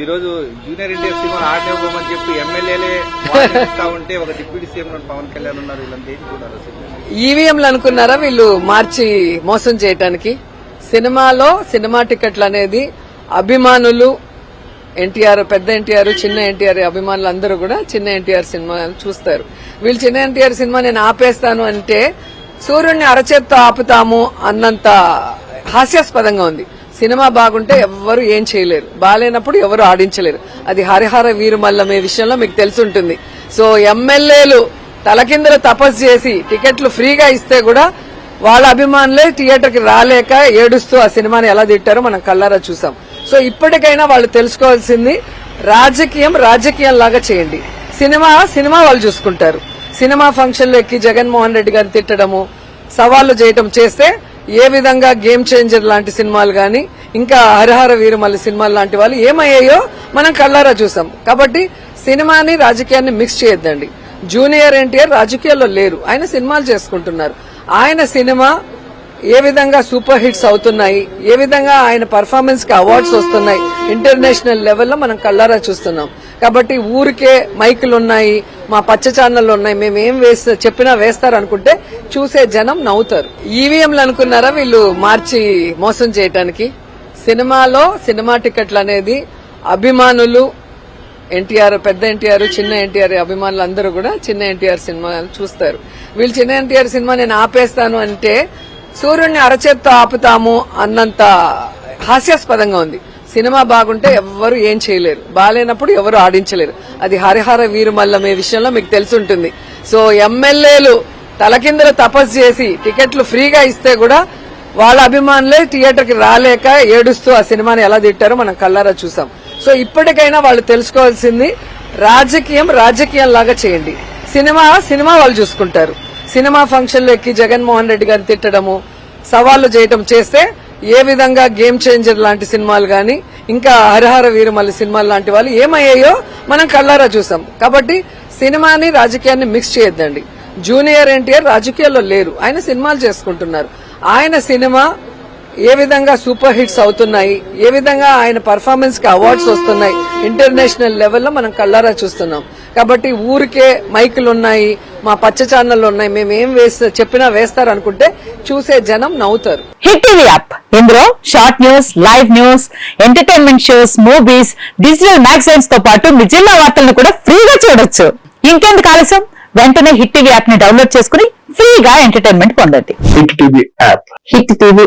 ఈ రోజు junior India cinema ఆడనివ్వమని చెప్పి ఎమ్మెల్యేలే ఇస్తా ఉంటే ఒక డిప్యూటీ సీఎం పవన్ కళ్యాణ్ ఉన్నారు వీళ్ళంతా చూడాలి ఈవీఎంలు అనుకున్నారా వీళ్ళు మార్చి మోసం చేయటానికి? సినిమాలో సినిమా టికెట్లు అనేది అభిమానులు ఎన్టీఆర్ పెద్ద ఎన్టీఆర్ చిన్న ఎన్టీఆర్ అభిమానులు అందరూ కూడా చిన్న ఎన్టీఆర్ సినిమా చూస్తారు. వీళ్ళు చిన్న ఎన్టీఆర్ సినిమా నేను ఆపేస్తాను అంటే సూర్యుడిని అరచేత్తో ఆపుతాము అన్నంత హాస్యాస్పదంగా ఉంది. సినిమా బాగుంటే ఎవ్వరు ఏం చేయలేరు. బాగాలేనప్పుడు ఎవరు ఆడించలేరు. అది హరిహర వీరుమల్లమే విషయంలో మీకు తెలుసుంటుంది. సో ఎమ్మెల్యేలు తలకిందల తపస్సు చేసి టికెట్లు ఫ్రీగా ఇస్తే కూడా వాళ్ళ అభిమానులే థియేటర్కి రాలేక ఏడుస్తూ ఆ సినిమాని ఎలా తిట్టారో మనం కల్లారా చూసాం. సో ఇప్పటికైనా వాళ్ళు తెలుసుకోవాల్సింది రాజకీయం రాజకీయం లాగా చేయండి. సినిమా సినిమా వాళ్ళు చూసుకుంటారు. సినిమా ఫంక్షన్లో ఎక్కి జగన్మోహన్ రెడ్డి గారిని తిట్టడము సవాళ్ళు చేయటం చేస్తే ఏ విధంగా గేమ్ చేంజర్ లాంటి సినిమాలు గాని ఇంకా హరిహర వీరమల్లి సినిమాలు లాంటి వాళ్ళు ఏమయ్యాయో మనం కళ్ళారా చూసాం. కాబట్టి సినిమాని రాజకీయాన్ని మిక్స్ చేయొద్దండి. జూనియర్ ఎన్టీఆర్ రాజకీయాల్లో లేరు. ఆయన సినిమాలు చేసుకుంటున్నారు. ఆయన సినిమా ఏ విధంగా సూపర్ హిట్స్ అవుతున్నాయి ఏ విధంగా ఆయన పర్ఫార్మెన్స్కి అవార్డ్స్ వస్తున్నాయి ఇంటర్నేషనల్ లెవెల్లో మనం కళ్ళారా చూస్తున్నాం. కాబట్టి ఊరికే మైకులు ఉన్నాయి మా పచ్చ ఛానళ్ళు ఉన్నాయి. మేము ఏం వేస్తా చెప్పినా వేస్తారు అనుకుంటే చూసే జనం నవ్వుతారు. ఈవీఎంలు అనుకున్నారా వీళ్ళు మార్చి మోసం చేయటానికి? సినిమాలో సినిమా టికెట్లు అనేది అభిమానులు ఎన్టీఆర్ పెద్ద ఎన్టీఆర్ చిన్న ఎన్టీఆర్ అభిమానులు అందరూ కూడా చిన్న ఎన్టీఆర్ సినిమా చూస్తారు. వీళ్ళు చిన్న ఎన్టీఆర్ సినిమా నేను ఆపేస్తాను అంటే సూర్యుడిని అరచేత్తో ఆపుతాము అన్నంత హాస్యాస్పదంగా ఉంది. సినిమా బాగుంటే ఎవ్వరు ఏం చేయలేరు. బాగాలేనప్పుడు ఎవరు ఆడించలేరు. అది హరిహర వీరుమల్లమే విషయంలో మీకు తెలుసుంటుంది. సో ఎమ్మెల్యేలు తలకిందల తపస్సు చేసి టికెట్లు ఫ్రీగా ఇస్తే కూడా వాళ్ళ అభిమానులే థియేటర్కి రాలేక ఏడుస్తూ ఆ సినిమాని ఎలా తిట్టారో మనం కల్లారా చూసాం. సో ఇప్పటికైనా వాళ్ళు తెలుసుకోవాల్సింది రాజకీయం రాజకీయం లాగా చేయండి. సినిమా సినిమా వాళ్ళు చూసుకుంటారు. సినిమా ఫంక్షన్లో ఎక్కి జగన్మోహన్ రెడ్డి గారిని తిట్టడము సవాళ్ళు చేయటం చేస్తే ఏ విధంగా గేమ్ చేంజర్ లాంటి సినిమాలు గాని ఇంకా హరిహర వీరమల్లి సినిమాలు లాంటి వాళ్ళు ఏమయ్యాయో మనం కళ్ళారా చూసాం. కాబట్టి సినిమాని రాజకీయాన్ని మిక్స్ చేయొద్దండి. జూనియర్ ఎన్టీఆర్ రాజకీయాల్లో లేరు. ఆయన సినిమాలు చేసుకుంటున్నారు. ఆయన సినిమా ఏ విధంగా సూపర్ హిట్స్ అవుతున్నాయి ఏ విధంగా ఆయన పర్ఫార్మెన్స్కి అవార్డ్స్ వస్తున్నాయి ఇంటర్నేషనల్ లెవెల్లో మనం కల్లారా చూస్తున్నాం. కాబట్టి ఊరికే మైకులు ఉన్నాయి మా పచ్చ ఛానళ్ళు ఉన్నాయి మేము ఏం వేస్తా చెప్పినా వేస్తారు అనుకుంటే చూసే జనం నవ్వుతారు. హిట్ టీవీ యాప్ ఇందులో short news live news entertainment shows movies digital మ్యాగజైన్స్తో పాటు మీ జిల్లా వార్తలను కూడా ఫ్రీగా చూడొచ్చు. ఇంకెందుకు ఆలస్యం? వెంటనే హిట్ టీవీ యాప్ని డౌన్లోడ్ చేసుకుని ఫ్రీగా ఎంటర్టైన్మెంట్ పొందండి. Hit TV app hit TV